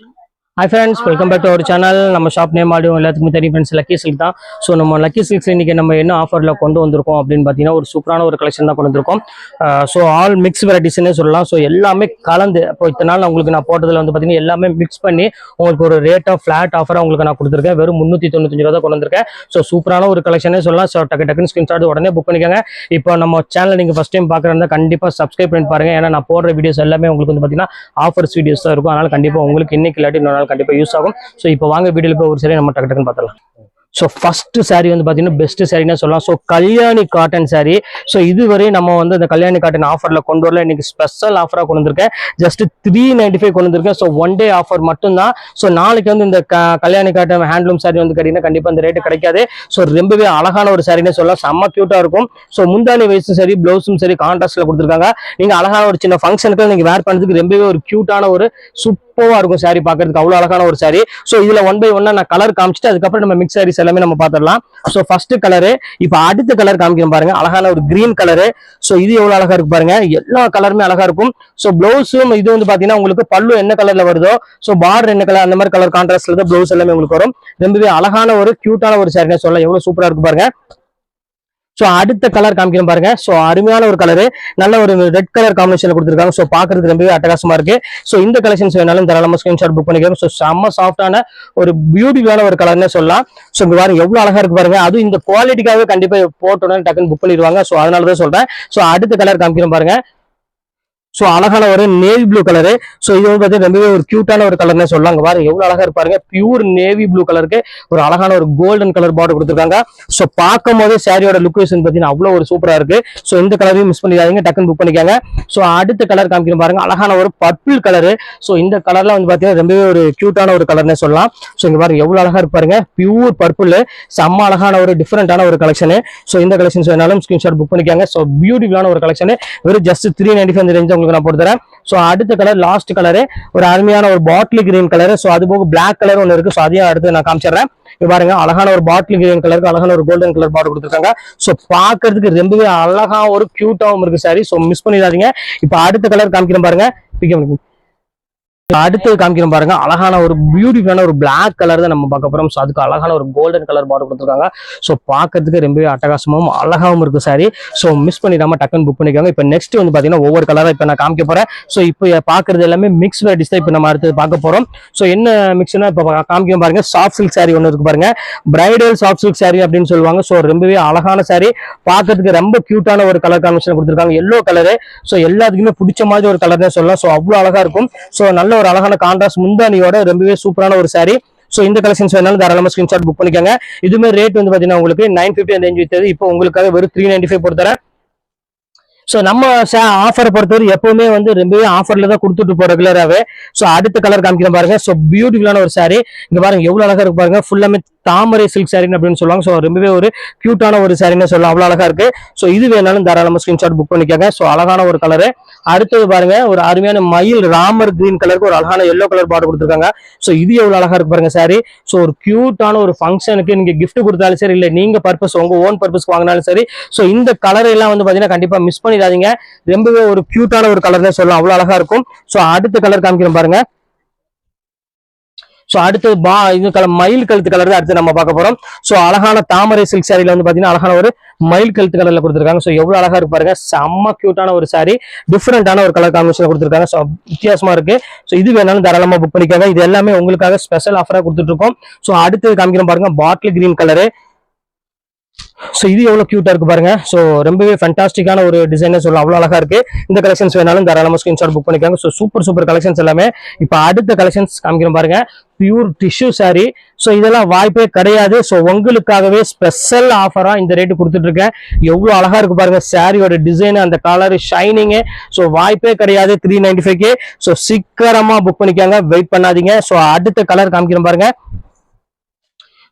Thank you. Hi friends welcome back to our channel நம்ம shop name ஆடியோ எல்லாத்துக்குமே தெரியும் ஃப்ரெண்ட்ஸ் லக்கி சில்க் தான். ஸோ நம்ம லக்கி சில்க்ஸ் இன்னைக்கு நம்ம என்ன ஆஃபரில் கொண்டு வந்திருக்கோம் அப்படின்னு பார்த்தீங்கன்னா ஒரு சூப்பரான ஒரு கலெக்ஷன் தான் கொண்டு வந்திருக்கோம். ஸோ ஆல் மிக்ஸ் வெரைட்டிஸ்னே சொல்லலாம். ஸோ எல்லாமே கலந்து இப்போ இத்தனை நாள் உங்களுக்கு நான் போட்டதில் வந்து பார்த்தீங்கன்னா எல்லாமே மிக்ஸ் பண்ணி உங்களுக்கு ஒரு ரேட் ஆஃப் ஃப்ளாட் ஆஃபராக உங்களுக்கு நான் கொடுத்துருக்கேன். வெறும் முந்நூற்றி தொண்ணூத்தஞ்சு ரூபா தான் கொண்டு வந்திருக்கேன். ஸோ சூப்பரான ஒரு கலெக்ஷனே சொல்லலாம். ஸோ டக்கு டக்குன்னு ஸ்கிரீன்ஷாட் உடனே புக் பண்ணிக்கோங்க. இப்போ நம்ம சேனல் நீங்கள் ஃபஸ்ட் டைம் பார்க்குறதா கண்டிப்பாக சப்ஸ்கிரைப் பண்ணி பாருங்க. ஏன்னா நான் போடுற வீடியோஸ் எல்லாமே உங்களுக்கு வந்து பார்த்தீங்கன்னா ஆஃபர்ஸ் வீடியோஸ் தான் இருக்கும். அதனால கண்டிப்பாக உங்களுக்கு இன்னைக்கு இல்லாட்டி அதனால கண்டிப்பாக யூஸ் ஆகும். ஸோ இப்போ வாங்க வீடியோவில் போய் ஒரு சரி நம்ம டக்கு டக்குன்னு பார்த்தலாம் ஸோ ஃபர்ஸ்ட் saree வந்து பார்த்தீங்கன்னா பெஸ்ட் சாரின்னு சொல்லலாம். So Kalyani cotton saree. So இதுவரை நம்ம வந்து இந்த கல்யாணி காட்டன் ஆஃபரில் கொண்டு வரல. இன்னைக்கு ஸ்பெஷல் ஆஃபராக கொண்டு வந்திருக்கேன். ஜஸ்ட் த்ரீ நைன்டி ஃபைவ் கொண்டு வந்திருக்கேன். ஸோ ஒன் டே ஆஃபர் மட்டும்தான். ஸோ நாளைக்கு வந்து இந்த கல்யாணி காட்டன் ஹேண்ட்லூம் சாரீ வந்து கேட்டிங்கன்னா கண்டிப்பாக இந்த ரேட்டு கிடைக்காது. ஸோ ரொம்பவே அழகான ஒரு சாரின்னு சொல்லலாம். செம்ம க்யூட்டாக இருக்கும். ஸோ முந்தானி வயசும் சரி ப்ளவுஸும் சரி கான்ட்ராஸ்ட்டில் கொடுத்துருக்காங்க. நீங்கள் அழகான ஒரு சின்ன ஃபங்க்ஷனுக்கு நீங்கள் வேர் பண்ணுறதுக்கு ரொம்பவே ஒரு க்யூட்டான ஒரு சூப்பர் சூப்பராக இருக்கும் சாரி பார்க்கறதுக்கு. அவ்வளோ அழகான ஒரு சாரி ஸோ இதில் ஒன் பை ஒன்னா நான் கலர் காமிச்சிட்டு அதுக்கப்புறம் நம்ம மிக்ஸ் சாரீஸ் எல்லாமே நம்ம பார்த்துடலாம். ஸோ ஃபர்ஸ்ட் கலரு இப்போ அடுத்த கலர் காமிக்கிறோம் பாருங்க. அழகான ஒரு கிரீன் கலரு ஸோ இது எவ்வளோ அழகா இருக்கு பாருங்க. எல்லா கலருமே அழகா இருக்கும். ஸோ பிளவுஸும் இது வந்து பார்த்தீங்கன்னா உங்களுக்கு பல்லு என்ன கலர்ல வருதோ ஸோ பார்டர் என்ன கலர் அந்த மாதிரி கலர் கான்ட்ராஸ்ட்ல தான் பிளவுஸ் எல்லாமே உங்களுக்கு வரும். ரொம்பவே அழகான ஒரு கியூட்டான ஒரு சாரினே சொல்லலாம். எவ்வளோ சூப்பரா இருக்கு பாருங்க. ஸோ அடுத்த கலர் காமிக்கிறோம் பாருங்க. ஸோ அருமையான ஒரு கலரு நல்ல ஒரு ரெட் கலர் காம்பினேஷன் கொடுத்துருக்காங்க. ஸோ பார்க்கறதுக்கு ரொம்பவே அட்டகாசமா இருக்கு. ஸோ இந்த கலெக்ஷன்ஸ் வேணாலும் தாராளமா ஸ்கிரீன்ஷாட் புக் பண்ணிக்கிறோம். ஸோ செம்ம சாஃப்டான ஒரு பியூட்டிஃபுல்லான ஒரு கலர்னே சொல்லலாம். ஸோ இங்க பாருங்க எவ்வளவு அழகா இருக்கு பாருங்க. அதுவும் இந்த குவாலிட்டிக்காகவே கண்டிப்பா போட்டோன்னு டக்குன்னு புக் பண்ணிடுவாங்க. ஸோ அதனால தான் சொல்றேன். ஸோ அடுத்த கலர் காமிக்கிறோம் பாருங்க. ஸோ அழகான ஒரு நேவி ப்ளூ கலரு ஸோ இது வந்து பார்த்தீங்கன்னா ரொம்பவே ஒரு கியூட்டான ஒரு கலர்னே சொல்லலாம். அங்க பாருங்க எவ்வளவு அழகா இருப்பாருங்க. பியூர் நேவி ப்ளூ கலருக்கு ஒரு அழகான ஒரு கோல்டன் கலர் பார்டர் கொடுத்துருக்காங்க. ஸோ பார்க்கும் போதே சாரியோட லுக்கேஷன் பார்த்தீங்கன்னா அவ்வளோ ஒரு சூப்பராக இருக்கு. ஸோ இந்த கலரையும் மிஸ் பண்ணிடாதீங்க. டக்குன்னு புக் பண்ணிக்காங்க. ஸோ அடுத்த கலர் காமிக்கணும் பாருங்க. அழகான ஒரு பர்பிள் கலரு ஸோ இந்த கலர்லாம் வந்து பார்த்தீங்கன்னா ரொம்பவே ஒரு கியூட்டான ஒரு கலர்னே சொல்லலாம். ஸோ இங்கே பாருங்க எவ்வளோ அழகா இருப்பாருங்க. பியூர் பர்பிள் செம்ம அழகான ஒரு டிஃப்ரெண்டான ஒரு கலெக்ஷனு ஸோ இந்த கலெக்ஷன்ஸ் வேணாலும் ஸ்கிரீன்ஷாட் புக் பண்ணிக்காங்க. ஸோ பியூட்டிஃபுல்லான ஒரு கலெக்ஷன் வெறும் just three ninety five range உங்களுக்கு நான் போட்டு தரேன் ஸோ அடுத்த கலர் லாஸ்ட் கலரு ஒரு அருமையான ஒரு பாட்டில் கிரீன் கலரு ஸோ அது போக பிளாக் கலர் ஒன்று இருக்கு. ஸோ அதையும் அடுத்து நான் காமிச்சிடுறேன். பாருங்க அழகான ஒரு பாட்டில் கிரீன் கலருக்கு அழகான ஒரு கோல்டன் கலர் பார்டர் கொடுத்துருக்காங்க. ஸோ ரொம்பவே அழகா ஒரு கியூட்டாவும் இருக்கு சாரி ஸோ மிஸ் பண்ணிடாதீங்க. இப்போ அடுத்த கலர் காமிக்கிறேன் பாருங்க. அடுத்தது காமிக்கிறோம் பாருங்க. அழகான ஒரு பியூட்டிஃபுல்லான ஒரு பிளாக் கலர் தான் நம்ம பார்க்க போறோம். ஸோ அதுக்கு அழகான ஒரு கோல்டன் கலர் பார்டர் கொடுத்துருக்காங்க. ஸோ பார்க்கறதுக்கு ரொம்பவே அட்டகாசமாகவும் அழகாவும் இருக்கு சாரி ஸோ மிஸ் பண்ணிடாம டக்குன்னு புக் பண்ணிக்கோங்க. இப்போ நெக்ஸ்ட் வந்து பார்த்தீங்கன்னா ஒவ்வொரு கலராக இப்போ நான் காமிக்க போறேன். ஸோ இப்போ பார்க்கறது எல்லாமே மிக்ஸ் வெரைட்டிஸ் தான் இப்போ நம்ம அடுத்தது பார்க்க போறோம். ஸோ என்ன மிக்ஸ்னா இப்போ காமிக்க பாருங்க. சாஃப்ட் சில்க் சாரி ஒன்று இருக்கு பாருங்க. பிரைடல் சாஃப்ட் சில்க் சாரி அப்படின்னு சொல்லுவாங்க. ஸோ ரொம்பவே அழகான சாரி பார்க்கறதுக்கு ரொம்ப கியூட்டான ஒரு கலர் காம்பினேஷன் கொடுத்துருக்காங்க. எல்லோ கலரு ஸோ எல்லாத்துக்குமே பிடிச்ச மாதிரி ஒரு கலர்னே சொல்லலாம். ஸோ அவ்வளோ அழகா இருக்கும். ஸோ நல்ல ஒரு அழகான கான்ட்ராஸ்ட் முந்தானியோட ரொம்பவே சூப்பரான ஒரு சாரி ஸோ இந்த கலெக்ஷன்ஸ் வேணாலும் தாராளமாக ஸ்கிரீன்ஷாட் புக் பண்ணிக்கோங்க. இதுமே ரேட் வந்து பார்த்தீங்கன்னா உங்களுக்கு நைன் ஃபிஃப்டி அந்த ரேஞ்ச் வித்தது. இப்போ உங்களுக்காக வெறும் த்ரீ நைன்டி ஃபைவ் பொறுத்தரேன் ஸோ நம்ம ஆஃபரை பொறுத்தவரை எப்பவுமே வந்து ரொம்பவே ஆஃபர்ல தான் கொடுத்துட்டு போறோம் ரெகுலராகவே ஸோ அடுத்த கலர் காமிக்கிறேன் பாருங்க. ஸோ பியூட்டிஃபுல்லான ஒரு சாரி இங்க பாருங்க எவ்வளவு அழகா இருக்கு பாருங்க. ஃபுல்லாமே தாமரை சில்க் சாரின்னு அப்படின்னு சொல்லுவாங்க. ஸோ ரொம்பவே ஒரு கியூட்டான ஒரு சாரின்னு சொல்லலாம். அவ்வளோ அழகா இருக்கு. ஸோ இது வேணாலும் தாராளமாக ஸ்கிரீன்ஷாட் புக் பண்ணிக்கோங்க. ஸோ அழகான ஒரு கலரு அடுத்தது பாருங்க ஒரு அருமையான மயில் ராமர் கிரீன் கலருக்கு ஒரு அழகான எல்லோ கலர் பார்டர் கொடுத்துருக்காங்க. ஸோ இது எவ்வளவு அழகா இருக்கு பாருங்க சாரி ஸோ ஒரு கியூட்டான ஒரு ஃபங்க்ஷனுக்கு நீங்க கிஃப்ட் கொடுத்தாலும் சரி இல்லை நீங்க பர்பஸ் உங்க ஓன் பர்பஸ் வாங்கினாலும் சரி ஸோ இந்த கலர் எல்லாம் வந்து பாத்தீங்கன்னா கண்டிப்பா மிஸ் பண்ணிடாதீங்க. ரொம்பவே ஒரு கியூட்டான ஒரு கலர்னே சொல்லலாம். அவ்வளவு அழகா இருக்கும். ஸோ அடுத்த கலர் காமிக்கிறேன் பாருங்க. ஸோ அடுத்தது பா இது கலர் மயில் கழுத்து கலர் தான் அடுத்து நம்ம பார்க்க போறோம். ஸோ அழகான தாமரை சில்க் சாரியில வந்து பார்த்தீங்கன்னா அழகான ஒரு மயில் கழுத்து கலர்ல கொடுத்துருக்காங்க. ஸோ எவ்வளோ அழகா இருக்கு பாருங்க. செம்ம கியூட்டான ஒரு சாரி டிஃப்ரெண்டான ஒரு கலர் காம்பினேஷன் கொடுத்துருக்காங்க. ஸோ வித்தியாசமா இருக்கு. ஸோ இது வேணாலும் தாராளமாக புக் பண்ணிக்காங்க. இது எல்லாமே உங்களுக்காக ஸ்பெஷல் ஆஃபராக கொடுத்துட்டு இருக்கோம். ஸோ அடுத்தது காமிக்கிறோம் பாருங்க. பாட்டில் கிரீன் கலரு ஸோ இது எவ்வளோ க்யூட்டாக இருக்கு பாருங்க. ஸோ ரொம்பவே ஃபண்டாஸ்டிக்கான ஒரு டிசைனே சொல்லலாம். அவ்வளோ அழகாக இருக்கு. இந்த கலெக்ஷன்ஸ் வேணாலும் தாராளமாக ஸ்க்ரீன்ஷாட் புக் பண்ணிக்கோங்க. ஸோ சூப்பர் சூப்பர் கலெக்ஷன்ஸ் எல்லாமே இப்போ அடுத்த கலெக்ஷன்ஸ் காமிக்கிறோம் பாருங்க. பியூர் டிஷ்யூ சாரி ஸோ இதெல்லாம் வாய்ப்பே கிடையாது. ஸோ உங்களுக்காகவே ஸ்பெஷல் ஆஃபராக இந்த ரேட்டு கொடுத்துட்டு இருக்கேன். அழகாக அழகா இருக்கு பாருங்க. சாரியோட டிசைனு அந்த கலரு ஷைனிங்கு ஸோ வாய்ப்பே கிடையாது. த்ரீ நைன்டி ஃபைவ்க்கு ஸோ சீக்கிரமாக புக் பண்ணிக்காங்க. வெயிட் பண்ணாதீங்க. ஸோ அடுத்த கலர் காமிக்கிறோம் பாருங்க.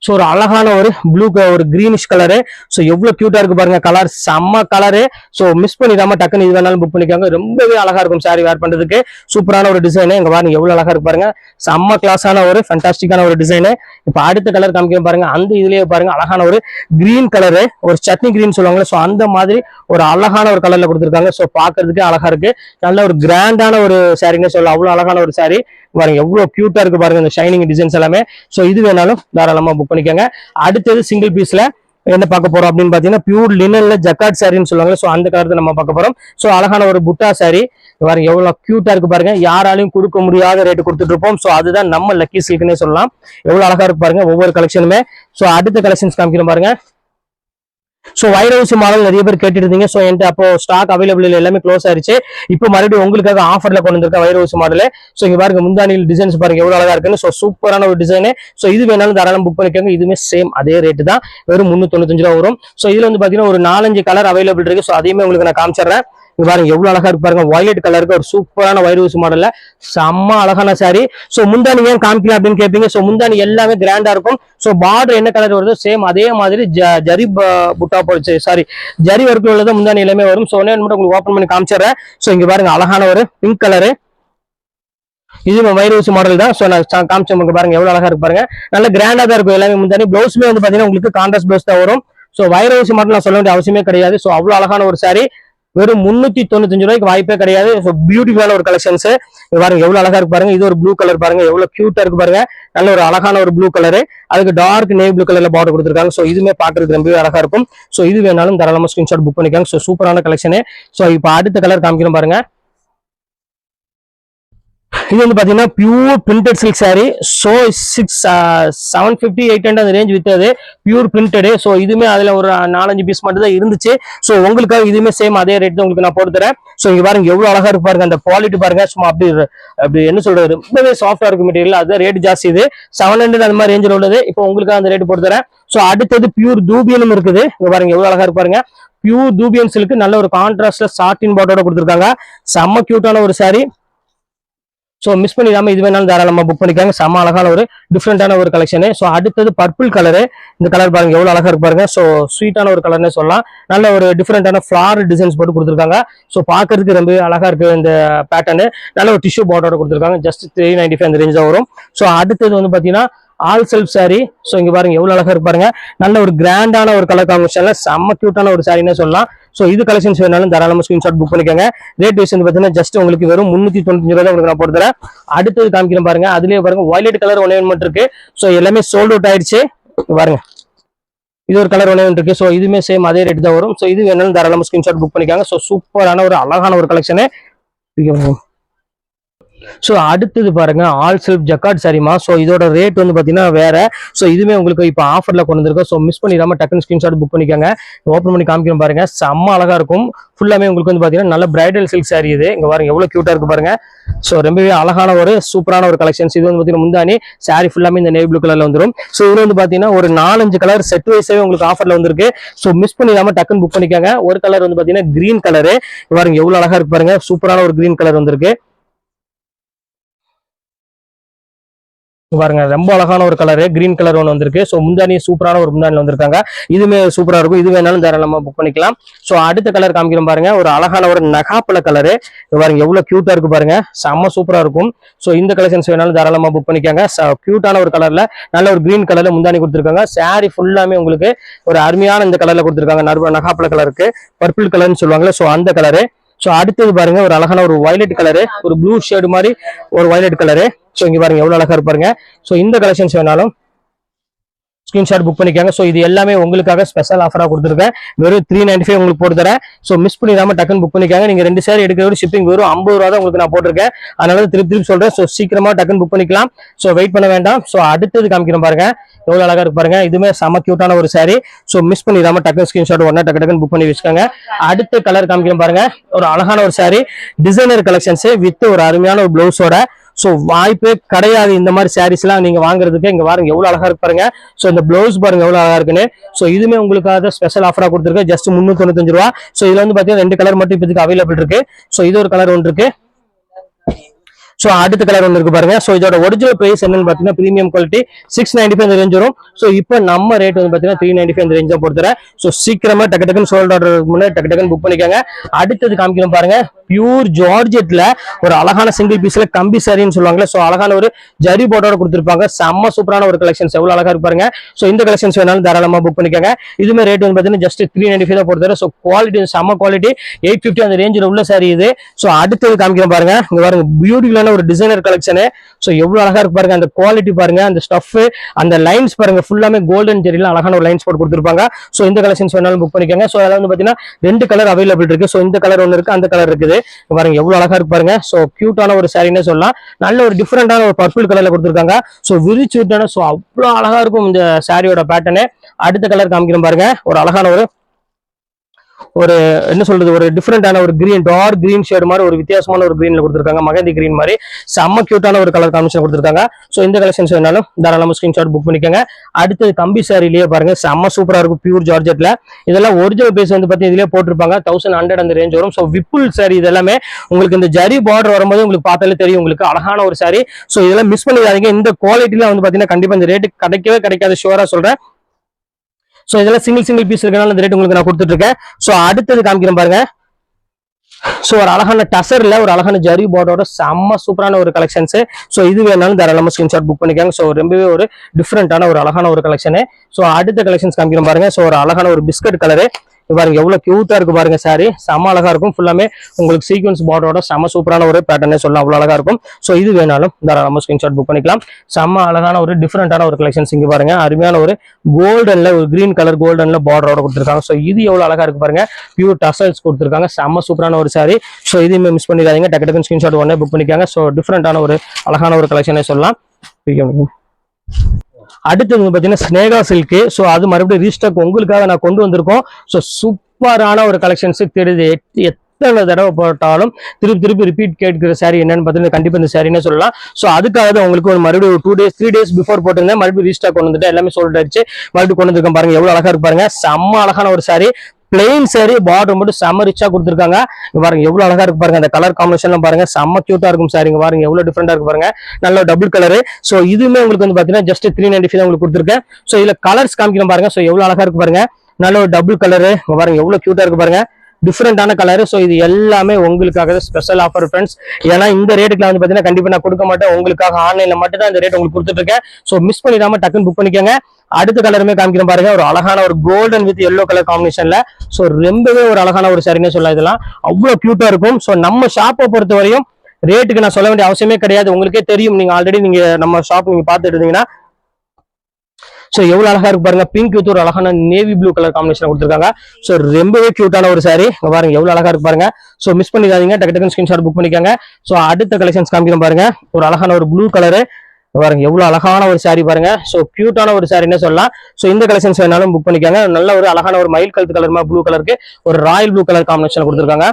ஸோ ஒரு அழகான ஒரு ப்ளூ ஒரு கிரீனிஷ் கலரு ஸோ எவ்வளோ க்யூட்டாக இருக்கு பாருங்க கலர் செம்ம கலரு ஸோ மிஸ் பண்ணிடாம டக்குன்னு இது வேணாலும் புக் பண்ணிக்கோங்க. ரொம்பவே அழகா இருக்கும் சாரி வேர் பண்றதுக்கு. சூப்பரான ஒரு டிசைனு இங்க பாருங்க எவ்வளோ அழகா இருக்கு பாருங்க. செம்ம கிளாஸான ஒரு ஃபண்டாஸ்டிக்கான ஒரு டிசைனு இப்போ அடுத்த கலர் காமிக்கிறேன் பாருங்க. அந்த இதுலயே பாருங்க அழகான ஒரு கிரீன் கலரு ஒரு சட்னி கிரீன் சொல்லுவாங்களே ஸோ அந்த மாதிரி ஒரு அழகான ஒரு கலர்ல கொடுத்துருக்காங்க. ஸோ பார்க்கறதுக்கு அழகா இருக்கு. நல்ல ஒரு கிராண்டான ஒரு சாரின்னு சொல்லலாம். அவ்வளோ அழகான ஒரு சாரி பாருங்க எவ்வளவு கியூட்டா இருக்கு பாருங்க இந்த ஷைனிங் டிசைன்ஸ் எல்லாமே. ஸோ இது வேணாலும் தாராளமா புக் பண்ணிக்கோங்க. அடுத்தது சிங்கிள் பீஸ்ல என்ன பார்க்க போறோம் அப்படின்னு பாத்தீங்கன்னா பியூர் லினன்ல ஜக்காட் சாரின்னு சொல்லுவாங்க ஸோ அந்த கலர் நம்ம பார்க்க போறோம். ஸோ அழகான ஒரு புட்டா சாரி பாருங்க எவ்வளவு கியூட்டா இருக்கு பாருங்க. யாராலையும் கொடுக்க முடியாத ரேட்டு கொடுத்துட்டு இருப்போம். ஸோ அதுதான் நம்ம லக்கி சில்க்குன்னே சொல்லலாம். எவ்வளவு அழகா இருக்கு பாருங்க ஒவ்வொரு கலெக்ஷனுமே ஸோ அடுத்த கலெக்ஷன்ஸ் காமிக்கிறோம் பாருங்க. ஸோ வைர மாடல் நிறைய பேர் கேட்டுருந்தீங்க. ஸோ என்கிட்ட அப்போ ஸ்டாக் அவைலபிள் இல்லை எல்லாமே க்ளோஸ் ஆயிருச்சு. இப்போ மறுபடியும் உங்களுக்காக ஆஃபர்ல கொண்டு வந்திருக்க வைர ஊசி மாடல் ஸோ இங்க பாருங்க முந்தானியில் டிசைன்ஸ் பாருங்க எவ்வளவு அழகா இருக்குன்னு. ஸோ சூப்பரான ஒரு டிசைனு ஸோ இது வேணாலும் தாராளம் புக் பண்ணிக்கோங்க. இதுவுமே சேம் அதே ரேட்டு தான். வெறும் முந்நூத்தொண்ணூத்தஞ்சு ரூபா வரும். ஸோ இதுல வந்து பாத்தீங்கன்னா ஒரு நாலஞ்சு கலர் அவைலபிள் இருக்கு. ஸோ அதையுமே உங்களுக்கு நான் காமிச்சிடுறேன். இங்க பாருங்க எவ்வளவு அழகா இருப்பாருங்க வயலட் கலருக்கு ஒரு சூப்பரான வைர ஊசி மாடல்ல செம்ம அழகான சாரி ஸோ முந்தானி ஏன் காமிக்கல அப்படின்னு கேட்பீங்க ஸோ முந்தானி எல்லாமே கிராண்டா இருக்கும். ஸோ பார்டர் என்ன கலர் வருதோ சேம் அதே மாதிரி ஜ- ஜரி ப- புட்டா போச்சு சாரி ஜரி ஒர்க்கில் உள்ளது முந்தானி எல்லாமே வரும். ஸோ என்ன ஒன்று மட்டும் உங்களுக்கு ஓப்பன் பண்ணி காமிச்சிடுறேன். ஸோ இங்க பாருங்க அழகான ஒரு பிங்க் கலரு இது வைரூசி மாடல் தான். ஸோ நான் சா- உங்களுக்கு பாருங்க எவ்வளவு அழகா இருக்கு பாருங்க. நல்ல கிராண்டா தான் இருக்கும் எல்லாமே முந்தானி ப்ளவுஸுமே வந்து பாத்தீங்கன்னா உங்களுக்கு கான்ட்ராஸ்ட் பிளவுஸ் தான் வரும். ஸோ வைரூசி மாடல் நான் சொல்ல வேண்டிய அவசியமே கிடையாது. ஸோ அவ்வளவு அழகான ஒரு சாரி வெறும் முன்னூத்தி தொண்ணூத்தஞ்சு ரூபாய்க்கு வாய்ப்பே கிடையாது. ஸோ பியூட்டிஃபுல்லான ஒரு கலெக்ஷன்ஸ் பாருங்க எவ்வளவு அழகா இருக்கு பாருங்க. இது ஒரு ப்ளூ கலர் பாருங்க. எவ்வளவு கியூட்டா இருக்கு பாருங்க. நல்ல ஒரு அழகான ஒரு ப்ளூ கலர் அதுக்கு டார்க் நே ப்ளூ கலர்ல பார்டர் கொடுத்துருக்காங்க. ஸோ இதுவுமே பாக்குறதுக்கு ரொம்பவே அழகா இருக்கும். ஸோ இது வேணாலும் தாராளமா ஸ்கிரீன்ஷாட் புக் பண்ணிக்காங்க. ஸோ சூப்பரான கலெக்ஷனு ஸோ இப்போ அடுத்த கலர் காமிக்கிறோம் பாருங்க. இது வந்து பாத்தீங்கன்னா pure printed silk sari so six seven fifty eight hundred அந்த ரேஞ்ச் வித்தது. பியூர் பிரிண்டடு ஸோ இதுவுமே அதுல ஒரு நாலஞ்சு பீஸ் மட்டும் தான் இருந்துச்சு. ஸோ உங்களுக்காக இதுவுமே சேம் அதே ரேட் தான் உங்களுக்கு நான் போட்டு தரேன். ஸோ இங்க பாருங்க எவ்வளவு அழகா இருக்கு பாருங்க. அந்த குவாலிட்டி பாருங்க. சும்மா அப்படி அப்படி என்ன சொல்றது? ரொம்பவே சாஃப்டா இருக்கு மெட்டீரியல் அதுதான் ரேட் ஜாஸ்தி இது. செவன் ஹண்ட்ரட் அந்த மாதிரி ரேஞ்சில் உள்ளது. இப்போ உங்களுக்காக அந்த ரேட் போட்டு தரேன். ஸோ அடுத்தது பியூர் தூபியனும் இருக்குது. இங்க பாருங்க எவ்வளவு அழகா இருப்பாருங்க பியூர் தூபியன் சில்க்கு நல்ல ஒரு கான்ட்ராஸ்ட்ல சாட்டின் பாட்டோட கொடுத்துருக்காங்க. செம்ம கியூட்டான ஒரு சாரி ஸோ மிஸ் பண்ணிடாம இது வேணாலும் தாராளமாக புக் பண்ணிக்காங்க. செம்ம அழகான ஒரு டிஃப்ரெண்டான ஒரு கலெக்ஷனு ஸோ அடுத்தது பர்பிள் கலரு இந்த கலர் பாருங்க எவ்வளோ அழகாக இருக்கு பாருங்க. ஸோ ஸ்வீட்டான ஒரு கலர்னே சொல்லலாம். நல்ல ஒரு டிஃப்ரெண்டான ஃப்ளார் டிசைன்ஸ் போட்டு கொடுத்துருக்காங்க. ஸோ பார்க்கறதுக்கு ரொம்ப அழகாக இருக்கு இந்த பேட்டர்னு நல்ல ஒரு டிஷ்யூ பார்டரோட கொடுத்துருக்காங்க. ஜஸ்ட் த்ரீ நைன்டி ஃபைவ் அந்த ரேஞ்ச் வரும். ஸோ அடுத்தது வந்து பார்த்தீங்கன்னா ஆல் செல்ஃப் சாரி ஸோ இங்க பாருங்க எவ்வளவு அழகா இருப்பாருங்க நல்ல ஒரு கிராண்டான ஒரு கலர் காம்பினேஷன்ல செம்ம கியூட்டான ஒரு சாரின்னு சொல்லலாம். ஸோ இது கலெக்ஷன்ஸ் வேணாலும் தாராளமாக ஸ்கிரீன்ஷாட் புக் பண்ணிக்கோங்க. ரேட் வைஸ் வந்து பார்த்தீங்கன்னா ஜஸ்ட் உங்களுக்கு வெறும் முன்னூத்தி தொண்ணூத்தஞ்சு ரூபாய் தான் உங்களுக்கு நான் போட்டு தரேன் அடுத்தது காமிக்கிறேன் பாருங்க. அதுலயே பாருங்க வயலட் கலர் ஒன்னே மட்டும் இருக்கு. ஸோ எல்லாமே சோல்ட் அவுட் ஆயிடுச்சு. பாருங்க. இது ஒரு கலர் ஒன்னே ஒன்று இருக்கு. ஸோ இதுவுமே சேம் அதே ரேட் தான் வரும். ஸோ இது வேணாலும் தாராளமாக ஸ்கிரீன்ஷாட் புக் பண்ணிக்காங்க. ஸோ சூப்பரான ஒரு அழகான ஒரு கலெக்ஷனு ஸோ அடுத்தது பாருங்க ஆல் செல்ஃப் ஜக்காட் சரிமா ஸோ இதோட ரேட் வந்து பார்த்தீங்கன்னா வேற. ஸோ இதுவுமே உங்களுக்கு இப்போ ஆஃபரில் கொண்டு வந்திருக்கோம். ஸோ மிஸ் பண்ணிடாம டக்குன்னு ஸ்கிரீன்ஷாட் புக் பண்ணிக்கோங்க. ஓப்பன் பண்ணி காமிக்கிறோம் பாருங்க. செம்ம அழகா இருக்கும். ஃபுல்லாமே உங்களுக்கு வந்து பார்த்தீங்கன்னா நல்ல பிரைடல் சில்க் சாரி இது. இங்கே பாருங்க எவ்வளோ க்யூட்டாக இருக்கு பாருங்க. ஸோ ரொம்பவே அழகான ஒரு சூப்பரான ஒரு கலெக்ஷன்ஸ் இது வந்து பார்த்தீங்கன்னா முந்தானி சாரி ஃபுல்லாமே இந்த நேவி ப்ளூ கலர்ல வந்துடும் ஸோ இது வந்து பார்த்தீங்கன்னா ஒரு நாலஞ்சு கலர் செட் வைஸாகவே உங்களுக்கு ஆஃபரில் வந்திருக்கு. ஸோ மிஸ் பண்ணிடாம டக்குன்னு புக் பண்ணிக்கோங்க. ஒரு கலர் வந்து பார்த்தீங்கன்னா கிரீன் கலரு பாருங்க எவ்வளோ அழகா இருக்கு பாருங்க. சூப்பரான ஒரு கிரீன் கலர் வந்திருக்கு இங்க பாருங்க ரொம்ப அழகான ஒரு கலரு கிரீன் கலர் ஒன்று வந்திருக்கு. ஸோ முந்தானி சூப்பரான ஒரு முந்தானியில் வந்திருக்காங்க. இதுவுமே சூப்பராக இருக்கும். இது வேணாலும் தாராளமாக புக் பண்ணிக்கலாம். ஸோ அடுத்த கலர் காமிக்கிறோம் பாருங்க. ஒரு அழகான ஒரு நகாப்பழ கலரு பாருங்க எவ்வளோ க்யூட்டாக இருக்கு பாருங்க. செம்ம சூப்பராக இருக்கும். ஸோ இந்த கலெக்ஷன்ஸ் வேணாலும் தாராளமாக புக் பண்ணிக்காங்க. க்யூட்டான ஒரு கலரில் நல்ல ஒரு கிரீன் கலரில் முந்தானி கொடுத்துருக்காங்க. சாரி ஃபுல்லாமே உங்களுக்கு ஒரு அருமையான இந்த கலரில் கொடுத்துருக்காங்க. நறு நகாப்பழ கலருக்கு பர்பிள் கலர்னு சொல்லுவாங்களே ஸோ அந்த கலரு ஸோ அடுத்தது பாருங்க ஒரு அழகான ஒரு வயலட் கலரு ஒரு ப்ளூ ஷேடு மாதிரி ஒரு வயலட் கலரு ஸோ இங்கே பாருங்க எவ்வளவு அழகா இருப்பாருங்க. ஸோ இந்த கலெக்ஷன்ஸ் வேணாலும் ஸ்கிரீன்ஷாட் புக் பண்ணிக்காங்க. ஸோ இது எல்லாமே உங்களுக்காக ஸ்பெஷல் ஆஃபராக கொடுத்துருக்கேன். வெறும் த்ரீ நைன்டி ஃபைவ் உங்களுக்கு போட்டு தரேன். ஸோ மிஸ் பண்ணிடாம டக்குன்னு புக் பண்ணிக்காங்க. நீங்க ரெண்டு சேர் எடுக்கிற ஷிப்பிங் வெறும் ஐம்பது ரூபா தான் உங்களுக்கு நான் போட்டிருக்கேன். அதனால திருப்பி திருப்பி சொல்றேன். ஸோ சீக்கிரமா டக்குன்னு புக் பண்ணிக்கலாம். ஸோ வெயிட் பண்ண வேண்டாம். ஸோ அடுத்தது காமிக்கிறேன் பாருங்க. எவ்வளோ அழகா இருக்கு பாருங்க. இதுவுமே செம க்யூட்டான ஒரு சாரி ஸோ மிஸ் பண்ணிடாம டக்குன்னு ஸ்கிரீன்ஷாட் ஒன்றா டக்கு டக்குன்னு புக் பண்ணி வச்சுக்கோங்க. அடுத்த கலர் காமிக்கிறேன் பாருங்க. ஒரு அழகான ஒரு சாரி டிசைனர் கலெக்ஷன்ஸ் வித் ஒரு அருமையான ஒரு ப்ளவுஸோட ஸோ வாய்ப்பே கிடையாது இந்த மாதிரி சாரீஸ்லாம் நீங்கள் வாங்குறதுக்கு. இங்கே பாருங்க எவ்வளோ அழகாக இருக்கு பாருங்க. ஸோ இந்த ப்ளவுஸ் பாருங்க எவ்வளோ அழகா இருக்குன்னு. ஸோ இதுவுமே உங்களுக்காக ஸ்பெஷல் ஆஃபராக கொடுத்துருக்கேன். ஜஸ்ட் முந்நூற்றி தொண்ணூத்தஞ்சு ரூபா. ஸோ இதில் வந்து பார்த்தீங்கன்னா ரெண்டு கலர் மட்டும் இப்போதுக்கு அவைலபிள் இருக்கு. ஸோ இது ஒரு கலர் ஒன்று இருக்கு. ஸோ அடுத்த கலர் ஒன்று இருக்கு பாருங்க. ஸோ இதோட ஒரிஜினல் பிரைஸ் என்னன்னு பார்த்தீங்கன்னா premium quality six ninety five range வரும். ஸோ இப்போ நம்ம ரேட் வந்து பார்த்தீங்கன்னா த்ரீ நைன்டி ஃபைவ் இந்த ரேஞ்சாக பொறுத்துறேன் ஸோ சீக்கிரமா டக்கு டக்குன்னு சோல்ட் ஆர்டர் முன்னாடி டக்கு டக்குன்னு புக் பண்ணிக்கோங்க. அடுத்தது காமிக்கணும் பாருங்க. பியூர் ஜார்ஜெட்ல ஒரு அழகான சிங்கிள் பீஸ்ல கம்பி சாரின்னு சொல்லுவாங்களே ஸோ அழகான ஒரு ஜரி போட்டோட கொடுத்துருப்பாங்க. செம்ம சூப்பரான ஒரு கலெக்ஷன்ஸ் எவ்வளவு அழகா இருப்பாருங்க ஸோ இந்த கலெக்ஷன்ஸ் வேணாலும் தாராளமா புக் பண்ணிக்கோங்க. இதுமே ரேட் வந்து பார்த்தீங்கன்னா ஜஸ்ட் த்ரீ நைன்டி ஃபைவ் தான் பொறுத்தவரை. ஸோ குவாலிட்டி செம்ம குவாலிட்டி எயிட் ஃபிஃப்டி அந்த ரேஞ்சில் உள்ள சாரி இது. ஸோ அடுத்தது காமிக்கிறேன் பாருங்க. இங்க பாருங்க பியூட்டிஃபுல்லான ஒரு டிசைனர் கலெக்ஷனு ஸோ எவ்வளவு அழகா இருக்கு பாருங்க. அந்த குவாலிட்டி பாருங்க அந்த ஸ்டஃப் அந்த லைன்ஸ் பாருங்க ஃபுல்லாமே கோல்டன் ஜெரியில் அழகான ஒரு லைன்ஸ் போட்டு கொடுத்துருப்பாங்க. ஸோ இந்த கலெக்ஷன்ஸ் வேணாலும் புக் பண்ணிக்கோங்க. ஸோ அதில் வந்து பார்த்தீங்கன்னா ரெண்டு கலர் அவைலபிள் இருக்கு. ஸோ இந்த கலர் ஒன்று இருக்கு அந்த கலர் இருக்குது. பாருங்க எவ்வளவு அழகா இருக்கு பாருங்க. ஸோ கியூட்டான ஒரு சாரின்னு சொல்லலாம். நல்ல ஒரு டிஃப்ரெண்டான ஒரு பர்பிள் கலர்ல கொடுத்துருக்காங்க. ஸோ விரிச்சு விட்டான ஸோ அவ்வளோ அழகா இருக்கும் இந்த சாரியோட பேட்டர்னு அடுத்த கலர் காமிக்கிறேன் பாருங்க. ஒரு அழகான ஒரு ஒரு என்ன சொல்றது ஒரு டிஃப்ரெண்டான ஒரு கிரீன் டார்க் கிரீன் ஷேட் மாதிரி ஒரு வித்தியாசமான ஒரு கிரீன்ல கொடுத்துருக்காங்க. மகந்தி கிரீன் மாதிரி. செம்ம கியூட்டான ஒரு கலர் காம்பினேஷன் கொடுத்துருக்காங்க. ஸோ இந்த கலெக்ஷன்ஸ் வேணாலும் தாராளமாக ஸ்கிரீன்ஷாட் புக் பண்ணிக்கோங்க. அடுத்தது கம்பி சாரிலேயே பாருங்க. செம்ம சூப்பராக இருக்கும் பியூர் ஜார்ஜெட்ல இதெல்லாம் ஒரிஜினல் பேஸ் வந்து பார்த்தீங்கன்னா இதுலேயே போட்டிருப்பாங்க. தௌசண்ட் ஹண்ட்ரட் அந்த ரேஞ்ச் வரும். ஸோ விப்புல் சாரி இது எல்லாமே உங்களுக்கு இந்த ஜரி பார்டர் வரும்போது உங்களுக்கு பார்த்தாலே தெரியும். உங்களுக்கு அழகான ஒரு சாரி ஸோ இதெல்லாம் மிஸ் பண்ணிடாதீங்க. இந்த குவாலிட்டியில வந்து பார்த்தீங்கன்னா கண்டிப்பாக இந்த ரேட்டு கிடைக்கவே கிடைக்காது. ஷுவராக சொல்றேன். ஸோ இதெல்லாம் சிங்கிள் சிங்கிள் பீஸ் இருக்கனால இந்த ரேட் உங்களுக்கு நான் கொடுத்துட்டு இருக்கேன் ஸோ அடுத்தது காமிக்கிறேன் பாருங்க. ஸோ ஒரு அழகான டசர்ல ஒரு அழகான ஜரி போர்டோட செம்ம சூப்பரான ஒரு கலெக்ஷன்ஸ் ஸோ இது வேணாலும் தாராளமாக ஸ்கிரீன்ஷாட் புக் பண்ணிக்காங்க. ஸோ ரொம்பவே ஒரு டிஃப்ரெண்டான ஒரு அழகான ஒரு கலெக்ஷனு ஸோ அடுத்த கலெக்ஷன்ஸ் காமிக்கிறேன் பாருங்க. ஸோ ஒரு அழகான ஒரு பிஸ்கட் கலரு பாருங்க எவ்வளவு கியூட்டா இருக்கு பாருங்க சாரி செம்ம அழகா இருக்கும். ஃபுல்லாமே உங்களுக்கு சீக்வன்ஸ் பார்டரோட செம்ம சூப்பரான ஒரு பேட்டர்னே சொல்லலாம். அவ்வளவு அழகா இருக்கும். ஸோ இது வேணாலும் தாராளமாக ஸ்கிரீன்ஷாட் புக் பண்ணிக்கலாம். செம்ம அழகான ஒரு டிஃப்ரெண்டான ஒரு கலெக்ஷன்ஸ் இங்க பாருங்க. அருமையான ஒரு கோல்டன்ல ஒரு கிரீன் கலர் கோல்டன்ல பார்டரோட கொடுத்துருக்காங்க. ஸோ இது எவ்வளவு அழகா இருக்கு பாருங்க. பியூர் டசல்ஸ் கொடுத்துருக்காங்க. செம்ம சூப்பரான ஒரு சாரி ஸோ இதையுமே மிஸ் பண்ணிடாதீங்க. டக்கு டக்குன்னு ஸ்கிரீன்ஷாட் உடனே புக் பண்ணிக்காங்க. ஸோ டிஃப்ரெண்டான ஒரு அழகான ஒரு கலெக்ஷனே சொல்லலாம். அடுத்தது வந்து பார்த்தீங்கன்னா ஸ்னேகா சில்க்கு ஸோ அது மறுபடியும் ரீஸ்டாக் உங்களுக்காக நான் கொண்டு வந்திருக்கோம். ஸோ சூப்பரான ஒரு கலெக்ஷன்ஸு தெரியுது. எத்தனை தடவை போட்டாலும் திருப்பி திருப்பி ரிப்பீட் கேட்கிற சாரி என்னன்னு பார்த்தீங்கன்னா கண்டிப்பாக இந்த சாரின்னு சொல்லலாம். ஸோ அதுக்காக தான் உங்களுக்கு ஒரு மறுபடியும் ஒரு two days three days before போட்டிருந்தேன். மறுபடியும் ரீஸ்டாக் கொண்டு வந்துட்டு எல்லாமே சொல்லிட்டு மறுபடியும் கொண்டு வந்திருக்கேன் பாருங்க. எவ்வளோ அழகா இருப்பாருங்க பாருங்க. செம்ம அழகான ஒரு சாரி பிளெயின் சாரி பார்டர் மட்டும் செம்ம ரிச்சா கொடுத்துருக்காங்க. பாருங்க எவ்வளவு அழகா இருக்கு பாருங்க அந்த கலர் காம்பினேஷன்லாம் பாருங்க. செம்ம கியூட்டா இருக்கும் சாரிங்க பாருங்க எவ்வளவு டிஃப்ரெண்டா இருக்கு பாருங்க. நல்ல டபுள் கலர் சோ இதுவுமே உங்களுக்கு வந்து பாத்தீங்கன்னா ஜஸ்ட் த்ரீ நைன்டி ஃபைவ் உங்களுக்கு கொடுத்துருக்கேன். சோ இதுல கலர்ஸ் காமிக்கிறேன் பாருங்க. சோ எவ்வளவு அழகா இருக்கு பாருங்க. நல்ல ஒரு டபுள் கலரு பாருங்க எவ்வளவு கியூட்டா இருக்கு பாருங்க. டிஃப்ரெண்டான கலரு ஸோ இது எல்லாமே உங்களுக்காக ஸ்பெஷல் ஆஃபர் ஃப்ரெண்ட்ஸ் ஏன்னா இந்த ரேட்டுக்குலாம் வந்து பார்த்தீங்கன்னா கண்டிப்பாக நான் கொடுக்க மாட்டேன். உங்களுக்காக ஆன்லைனில் மட்டும் தான் இந்த ரேட் உங்களுக்கு கொடுத்துட்ருக்கேன். ஸோ மிஸ் பண்ணிடாம டக்குன்னு புக் பண்ணிக்கோங்க. அடுத்த கலருமே காமிக்கிறேன் பாருங்க. ஒரு அழகான ஒரு கோல்டன் வித் எல்லோ கலர் காம்பினேஷன்ல ஸோ ரொம்பவே ஒரு அழகான ஒரு சரின்னு சொல்லலாம் இதெல்லாம். அவ்வளோ கியூட்டா இருக்கும். ஸோ நம்ம ஷாப்பை பொறுத்த வரையும் ரேட்டுக்கு நான் சொல்ல வேண்டிய அவசியமே கிடையாது. உங்களுக்கே தெரியும். நீங்க ஆல்ரெடி நீங்க நம்ம ஷாப் நீங்க பார்த்துட்டு இருந்தீங்கன்னா ஸோ எவ்வளவு அழகா இருக்கு பாருங்க. பிங்க் வித் ஒரு அழகான நேவி ப்ளூ கலர் காம்பினேஷன் கொடுத்துருக்காங்க. ஸோ ரொம்பவே கியூட்டான ஒரு சாரி பாருங்க எவ்வளவு அழகா இருக்கு பாருங்க. ஸோ மிஸ் பண்ணிடாதீங்க. டக்கு டக்குன்னு ஸ்கிரீன்ஷாட் புக் பண்ணிக்கோங்க. ஸோ அடுத்த கலெக்ஷன்ஸ் காமிக்கிறேன் பாருங்க. ஒரு அழகான ஒரு ப்ளூ கலரு பாருங்க எவ்வளவு அழகான ஒரு சாரி பாருங்க. ஸோ கியூட்டான ஒரு சாரின்னு சொல்லலாம். ஸோ இந்த கலெக்ஷன்ஸ் வேணாலும் புக் பண்ணிக்காங்க. நல்ல ஒரு அழகான ஒரு மயில் கழுத்து கலர் ப்ளூ கலருக்கு ஒரு ராயல் ப்ளூ கலர் காம்பினேஷன் கொடுத்துருக்காங்க.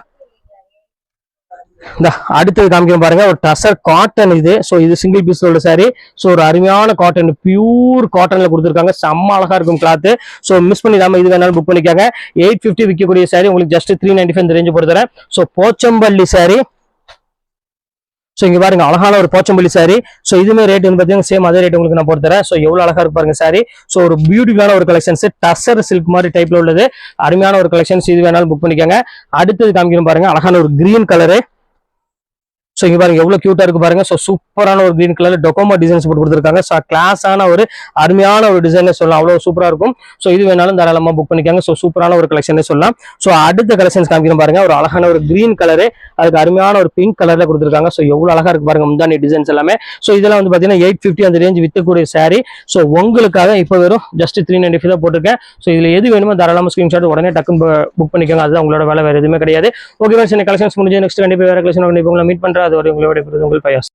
இந்த அடுத்தது காமிக்கணும் பாருங்க ஒரு டசர் காட்டன் இது. ஸோ இது சிங்கிள் பீஸோட சாரி ஸோ ஒரு அருமையான காட்டன் பியூர் காட்டன்ல கொடுத்துருக்காங்க. செம்ம அழகா இருக்கும் கிளாத்து ஸோ மிஸ் பண்ணிடாம இது வேணாலும் புக் பண்ணிக்காங்க. எயிட் ஃபிஃப்டி விற்கக்கூடிய சாரி உங்களுக்கு just three ninety five range பொறுத்தரேன் so Pochampally sari so இங்கே பாருங்க அழகான ஒரு போச்சம்பள்ளி சாரி ஸோ இதுமே ரேட் வந்து பார்த்தீங்கன்னா சேம் அதே ரேட் உங்களுக்கு நான் போட்டுறேன் ஸோ எவ்வளோ அழகாக இருக்கு பாருங்க சாரி ஸோ ஒரு பியூட்டிஃபுல்லான ஒரு கலெக்ஷன்ஸ் டசர் சில்க் மாதிரி டைப்ல உள்ளது. அருமையான ஒரு கலெக்ஷன்ஸ் இது வேணாலும் புக் பண்ணிக்கோங்க. அடுத்தது காமிக்கணும் பாருங்க அழகான ஒரு கிரீன் கலரு ஸோ இங்கே பாருங்க எவ்வளோ க்யூட்டாக இருக்கு பாருங்க. ஸோ சூப்பரான ஒரு க்ரீன் கலர் டொக்கோமா டிசைன்ஸ் போட்டு கொடுத்துருக்காங்க. ஸோ கிளாஸான ஒரு அருமையான ஒரு டிசைனே சொல்லலாம். அவ்வளோ சூப்பராக இருக்கும். ஸோ இது வேணாலும் தாராளமாக புக் பண்ணிக்காங்க. ஸோ சூப்பரான ஒரு கலெக்ஷன் சொல்லலாம். ஸோ அடுத்த கலெக்ஷன்ஸ் காமிக்கிறோம் பாருங்க. ஒரு அழகான ஒரு கிரீன் கலரு அதுக்கு அருமையான ஒரு பிங்க் கலரில் கொடுத்துருக்காங்க. ஸோ எவ்வளோ அழகாக இருக்கு பாருங்க முந்தானி டிசைன்ஸ் எல்லாமே. ஸோ இதெல்லாம் வந்து பார்த்தீங்கன்னா எயிட் ஃபிஃப்டி அந்த ரேஞ்ச் விற்கக்கூடிய சாரி ஸோ உங்களுக்காக இப்போ வெறும் ஜஸ்ட் த்ரீ நைன்டி ஃபைவ் தான் போட்டிருக்கேன். ஸோ இதில் எது வேணுமோ தாராளமாக ஸ்க்ரீன்ஷாட் உடனே டக்குன்னு புக் பண்ணிக்கோங்க. அதுதான் உங்களோட வேலை. வேறு எதுவுமே கிடையாது. ஓகே ஃப்ரெண்ட்ஸ் இந்த கலெக்ஷன்ஸ் முடிஞ்சு நெக்ஸ்ட் கண்டிப்பாக வேறு கலெக்ஷன் கண்டிப்பாக உங்களை மீட் பண்ணுறேன் அது வரை உங்களோட உங்கள் பயாஸ்.